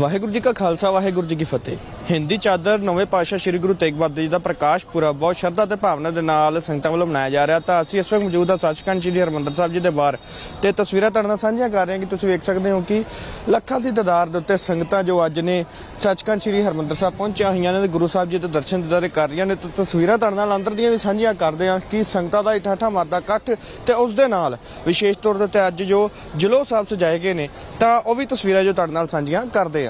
ਵਾਹਿਗੁਰੂ ਜੀ ਕਾ ਖਾਲਸਾ, ਵਾਹਿਗੁਰੂ ਜੀ ਕੀ ਫਤਿਹ। ਹਿੰਦੀ ਚਾਦਰ, ਨਵੇਂ ਪਾਤਸ਼ਾਹ ਸ੍ਰੀ ਗੁਰੂ ਤੇਗ ਬਹਾਦਰ ਜੀ ਦਾ ਪ੍ਰਕਾਸ਼ ਪੁਰਬ ਬਹੁਤ ਸ਼ਰਧਾ ਤੇ ਭਾਵਨਾ ਦੇ ਨਾਲ ਸੰਗਤਾਂ ਵੱਲੋਂ ਮਨਾਇਆ ਜਾ ਰਿਹਾ ਤਾਂ ਅਸੀਂ ਇਸ ਵਕਤ ਮੌਜੂਦ ਹਾਂ ਸੱਚਖੰਡ ਸ੍ਰੀ ਹਰਿਮੰਦਰ ਸਾਹਿਬ ਜੀ ਦੇ ਬਾਹਰ। ਤੇ ਤਸਵੀਰਾਂ ਤੁਹਾਡੇ ਨਾਲ ਸਾਂਝੀਆਂ ਕਰ ਰਹੇ ਹਾਂ ਕਿ ਤੁਸੀਂ ਵੇਖ ਸਕਦੇ ਹੋ ਕਿ ਲੱਖਾਂ ਦੀ ਤਾਦਾਦ ਦੇ ਉੱਤੇ ਸੰਗਤਾਂ ਜੋ ਅੱਜ ਨੇ ਸੱਚਖੰਡ ਸ੍ਰੀ ਹਰਿਮੰਦਰ ਸਾਹਿਬ ਪਹੁੰਚੀਆਂ ਹੋਈਆਂ ਨੇ ਤੇ ਗੁਰੂ ਸਾਹਿਬ ਜੀ ਦੇ ਦਰਸ਼ਨ ਦਿਦਾਰੇ ਕਰ ਰਹੀਆਂ ਨੇ। ਤੇ ਤਸਵੀਰਾਂ ਤੁਹਾਡੇ ਨਾਲ ਅੰਦਰ ਦੀਆਂ ਵੀ ਸਾਂਝੀਆਂ ਕਰਦੇ ਹਾਂ ਕਿ ਸੰਗਤਾਂ ਦਾ ਇਠਾਠਾ ਮਾਰਦਾ ਇਕੱਠ ਤੇ ਉਸ ਦੇ ਨਾਲ ਵਿਸ਼ੇਸ਼ ਤੌਰ ਦੇ ਉੱਤੇ ਅੱਜ ਜੋ ਜਲੋ ਸਾਹਿਬ ਸਜਾਏ ਗਏ ਨੇ ਤਾਂ ਉਹ ਵੀ ਤਸਵੀਰਾਂ ਜੋ ਤੁਹਾਡੇ ਨਾਲ ਸਾਂਝੀਆਂ ਕਰਦੇ ਹਾਂ।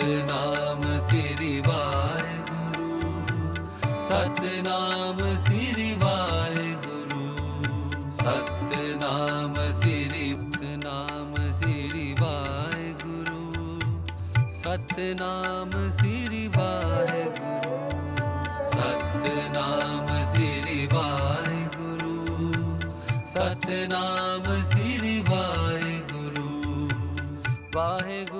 ਸਤਨਾਮ ਸ੍ਰੀ ਵਾਹਿਗੁਰੂ, ਸਤਨਾਮ ਸ੍ਰੀ ਵਾਹਿਗੁਰੂ, ਸਤਨਾਮ ਸ੍ਰੀ ਸਤਨਾਮ ਸ੍ਰੀ ਵਾਹਿਗੁਰੂ, ਸਤਨਾਮ ਸ੍ਰੀ ਵਾਹਿਗੁਰੂ, ਸਤਨਾਮ ਸ੍ਰੀ ਵਾਹਿਗੁਰੂ, ਸਤਨਾਮ ਸ੍ਰੀ ਵਾਹਿਗੁਰੂ ਵਾਹਿਗੁਰੂ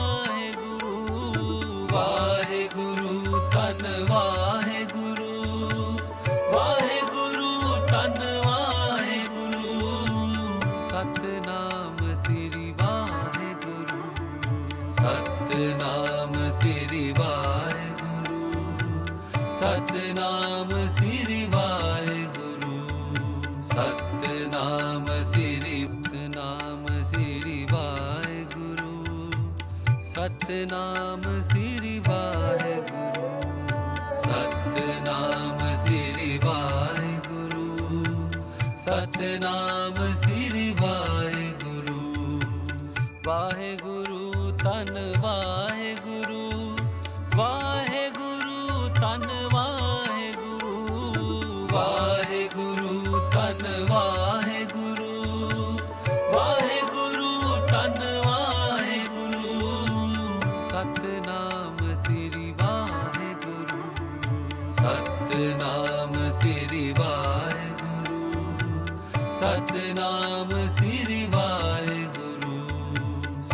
ਸ੍ਰੀ ਵਾਹਿਗੁਰੂ। ਸਤਨਾਮ ਸ੍ਰੀ ਵਾਹਿਗੁਰੂ। ਸਤਨਾਮ ਸ੍ਰੀ ਨਾਮ ਸ੍ਰੀ ਵਾਹਿਗੁਰੂ। ਸਤਨਾਮ ਸ੍ਰੀ ਵਾਹਿਗੁਰੂ। ਸਤਨਾਮ ਸ੍ਰੀ ਵਾਹਿਗੁਰੂ। ਸਤਨਾਮ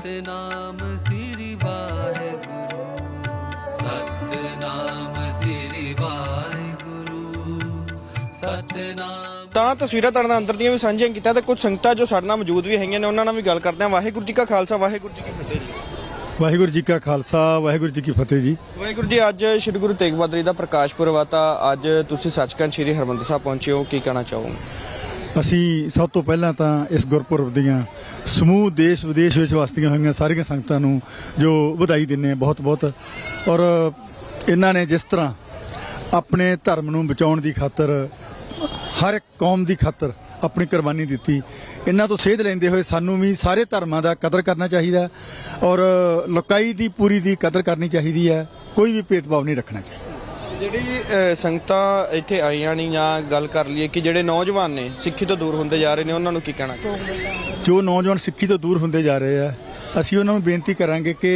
ਸਤਨਾਮ ਸ੍ਰੀ ਵਾਹਿਗੁਰੂ। ਸਤਨਾਮ ਸ੍ਰੀ ਵਾਹਿਗੁਰੂ। ਸਤਨਾਮ ਤਾਂ ਤਸਵੀਰਾਂ ਤੁਹਾਡੇ ਨਾਲ ਅੰਦਰ ਦੀਆਂ ਵੀ ਸਾਂਝੀਆਂ ਕੀਤੀਆਂ ਤੇ ਕੁਝ ਸੰਗਤਾਂ ਜੋ ਸਾਡੇ ਨਾਲ ਮੌਜੂਦ ਵੀ ਹੈਗੀਆਂ ਨੇ ਉਹਨਾਂ ਨਾਲ ਵੀ ਗੱਲ ਕਰਦੇ ਹਾਂ। ਵਾਹਿਗੁਰੂ ਜੀ ਕਾ ਖਾਲਸਾ ਵਾਹਿਗੁਰੂ ਜੀ ਕੀ ਫਤਿਹ ਜੀ। ਵਾਹਿਗੁਰੂ ਜੀ ਕਾ ਖਾਲਸਾ ਵਾਹਿਗੁਰੂ ਜੀ ਕੀ ਫਤਿਹ ਜੀ। ਵਾਹਿਗੁਰੂ ਜੀ ਅੱਜ ਸ਼੍ਰੀ ਗੁਰੂ ਤੇਗ ਬਹਾਦਰ ਜੀ ਦਾ ਪ੍ਰਕਾਸ਼ ਪੁਰਬ ਆ ਤਾਂ ਅੱਜ ਤੁਸੀਂ ਸੱਚਖੰਡ ਸ਼੍ਰੀ ਹਰਮੰਦਰ ਸਾਹਿਬ ਪਹੁੰਚੇ ਹੋ। ਕੀ ਕਹਿਣਾ ਚਾਹੋਗੇ? ਅਸੀਂ ਸਭ ਤੋਂ ਪਹਿਲਾਂ ਤਾਂ ਇਸ ਗੁਰਪੁਰਬ ਦੀਆਂ ਸਮੂਹ ਦੇਸ਼ ਵਿਦੇਸ਼ ਵਿੱਚ ਵਸਦੀਆਂ ਹੋਈਆਂ ਸਾਰੀਆਂ ਸੰਗਤਾਂ ਨੂੰ ਜੋ ਵਧਾਈ ਦਿੰਦੇ ਹਾਂ ਬਹੁਤ ਬਹੁਤ। ਔਰ ਇਹਨਾਂ ਨੇ ਜਿਸ ਤਰ੍ਹਾਂ ਆਪਣੇ ਧਰਮ ਨੂੰ ਬਚਾਉਣ ਦੀ ਖਾਤਰ, ਹਰ ਇੱਕ ਕੌਮ ਦੀ ਖਾਤਰ ਆਪਣੀ ਕੁਰਬਾਨੀ ਦਿੱਤੀ। ਇਹਨਾਂ ਤੋਂ ਸੇਧ ਲੈਂਦੇ ਹੋਏ ਸਾਨੂੰ ਵੀ ਸਾਰੇ ਧਰਮਾਂ ਦਾ ਕਦਰ ਕਰਨਾ ਚਾਹੀਦਾ। ਔਰ ਲੋਕਾਈ ਦੀ ਪੂਰੀ ਦੀ ਕਦਰ ਕਰਨੀ ਚਾਹੀਦੀ ਹੈ। ਕੋਈ ਵੀ ਭੇਦਭਾਵ ਨਹੀਂ ਰੱਖਣਾ ਚਾਹੀਦਾ। ਜਿਹੜੀ ਅਹ, ਸੰਗਤਾਂ ਇੱਥੇ ਆਈਆਂ ਨਹੀਂ ਜਾਂ ਗੱਲ ਕਰ ਲਈਏ ਕਿ ਜਿਹੜੇ ਨੌਜਵਾਨ ਨੇ ਸਿੱਖੀ ਤੋਂ ਦੂਰ ਹੁੰਦੇ ਜਾ ਰਹੇ ਨੇ ਉਹਨਾਂ ਨੂੰ ਕੀ ਕਹਿਣਾ ਜੋ ਨੌਜਵਾਨ ਸਿੱਖੀ ਤੋਂ ਦੂਰ ਹੁੰਦੇ ਜਾ ਰਹੇ ਆ ਅਸੀਂ ਉਹਨਾਂ ਨੂੰ ਬੇਨਤੀ ਕਰਾਂਗੇ ਕਿ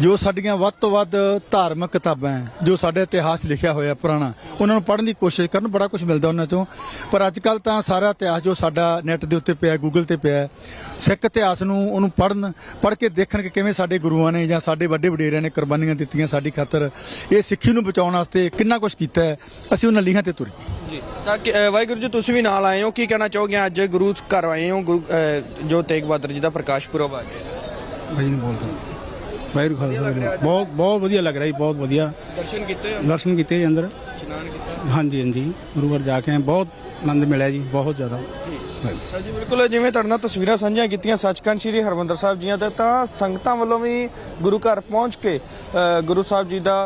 ਜੋ ਸਾਡੀਆਂ ਵੱਧ ਤੋਂ ਵੱਧ ਧਾਰਮਿਕ ਕਿਤਾਬਾਂ ਹੈ, ਜੋ ਸਾਡੇ ਇਤਿਹਾਸ ਲਿਖਿਆ ਹੋਇਆ ਪੁਰਾਣਾ ਉਹਨਾਂ ਨੂੰ ਪੜ੍ਹਨ ਦੀ ਕੋਸ਼ਿਸ਼ ਕਰਨ ਬੜਾ ਕੁਝ ਮਿਲਦਾ ਉਹਨਾਂ 'ਚੋਂ। ਪਰ ਅੱਜ ਕੱਲ ਤਾਂ ਸਾਰਾ ਇਤਿਹਾਸ ਜੋ ਸਾਡਾ ਨੈਟ ਦੇ ਉੱਤੇ ਪਿਆ ਗੂਗਲ ਤੇ ਪਿਆ ਸਿੱਖ ਇਤਿਹਾਸ ਨੂੰ ਉਹਨੂੰ ਪੜ੍ਹਨ ਪੜ੍ਹ ਕੇ ਦੇਖਣ ਕਿ ਕਿਵੇਂ ਸਾਡੇ ਗੁਰੂਆਂ ਨੇ ਜਾਂ ਸਾਡੇ ਵੱਡੇ ਵਡੇਰਿਆਂ ਨੇ ਕੁਰਬਾਨੀਆਂ ਦਿੱਤੀਆਂ ਸਾਡੀ ਖਾਤਰ ਇਹ ਸਿੱਖੀ ਨੂੰ ਬਚਾਉਣ ਵਾਸਤੇ ਕਿੰਨਾ ਕੁਝ ਕੀਤਾ ਹੈ ਅਸੀਂ ਉਹਨਾਂ ਲੀਹਾਂ ਤੇ ਤੁਰੀਏ ਜੀ ਤਾਂ ਕਿ- ਵਾਹਿਗੁਰੂ ਜੀ ਤੁਸੀਂ ਵੀ ਨਾਲ ਆਏ ਹੋ ਕੀ ਕਹਿਣਾ ਚਾਹੋਗੇ? ਅੱਜ ਗੁਰੂ ਘਰ ਆਏ ਹੋ ਗੁਰੂ ਜੋ ਤੇਗ ਬਹਾਦਰ ਜੀ ਦਾ ਪ੍ਰਕਾਸ਼ ਪੁਰਬ ਆ ਗਿਆ। ਭਾਈ ਨਹੀਂ ਬੋਲਦਾ। ਵਾਹਿਗੁਰੂ ਖਾਲਸਾ ਬਹੁਤ ਬਹੁਤ ਵਧੀਆ ਲੱਗ ਰਿਹਾ ਜੀ ਬਹੁਤ ਵਧੀਆ। ਦਰਸ਼ਨ ਕੀਤੇ ਦਰਸ਼ਨ ਕੀਤੇ ਜੀ ਅੰਦਰ। ਇਸ਼ਨਾਨ ਕੀਤਾ? ਹਾਂਜੀ ਹਾਂਜੀ। ਗੁਰੂ ਘਰ ਜਾ ਕੇ ਆਏ, ਬਹੁਤ ਆਨੰਦ ਮਿਲਿਆ ਜੀ ਬਹੁਤ ਜ਼ਿਆਦਾ। ਹਾਂਜੀ। ਬਿਲਕੁਲ ਜਿਵੇਂ ਤੁਹਾਡੇ ਨਾਲ ਤਸਵੀਰਾਂ ਸਾਂਝੀਆਂ ਕੀਤੀਆਂ ਸੱਚਖੰਡ ਸ੍ਰੀ ਹਰਮੰਦਰ ਸਾਹਿਬ ਜੀਆਂ ਤੇ ਤਾਂ ਸੰਗਤਾਂ ਵੱਲੋਂ ਵੀ ਗੁਰੂ ਘਰ ਪਹੁੰਚ ਕੇ ਗੁਰੂ ਸਾਹਿਬ ਜੀ ਦਾ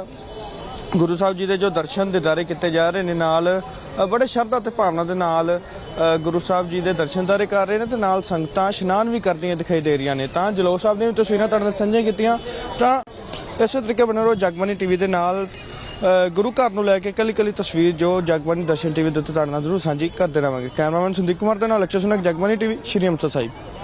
ਗੁਰੂ ਸਾਹਿਬ ਜੀ ਦੇ ਜੋ ਦਰਸ਼ਨ ਦਿਦਾਰੇ ਕੀਤੇ ਜਾ ਰਹੇ ਨੇ ਨਾਲ ਬੜੇ ਸ਼ਰਧਾ ਤੇ ਭਾਵਨਾ ਦੇ ਨਾਲ ਗੁਰੂ ਸਾਹਿਬ ਜੀ ਦੇ ਦਰਸ਼ਨ ਦਾਰੇ ਕਰ ਰਹੇ ਨੇ ਤੇ ਨਾਲ ਸੰਗਤਾਂ ਇਸ਼ਨਾਨ ਵੀ ਕਰਦੀਆਂ ਦਿਖਾਈ ਦੇ ਰਹੀਆਂ ਨੇ। ਤਾਂ ਜਲੋ ਸਾਹਿਬ ਨੇ ਵੀ ਤਸਵੀਰਾਂ ਤੁਹਾਡੇ ਨਾਲ ਸਾਂਝੀਆਂ ਕੀਤੀਆਂ। ਤਾਂ ਇਸੇ ਤਰੀਕੇ ਬਣੇ ਰਹੋ ਜਗਮਨੀ ਟੀਵੀ ਦੇ ਨਾਲ ਗੁਰੂ ਘਰ ਨੂੰ ਲੈ ਕੇ ਕੱਲੀ ਕੱਲੀ ਤਸਵੀਰ ਜੋ ਜਗਬਾਣੀ ਦਰਸ਼ਨ ਟੀਵੀ ਦੇ ਉੱਤੇ ਤੁਹਾਡੇ ਨਾਲ ਜ਼ਰੂਰ ਸਾਂਝੀ ਕਰਦੇ ਰਹਾਂਗੇ ਕੈਮਰਾਮੈਨ ਸੰਦੀਪ ਕੁਮਾਰ ਦੇ ਨਾਲ ਅਚੂ ਸੁਨਕ, ਜਗਬਾਣੀ ਟੀਵੀ, ਸ਼੍ਰੀ ਅੰਮ੍ਰਿਤਸਰ ਸਾਹਿਬ।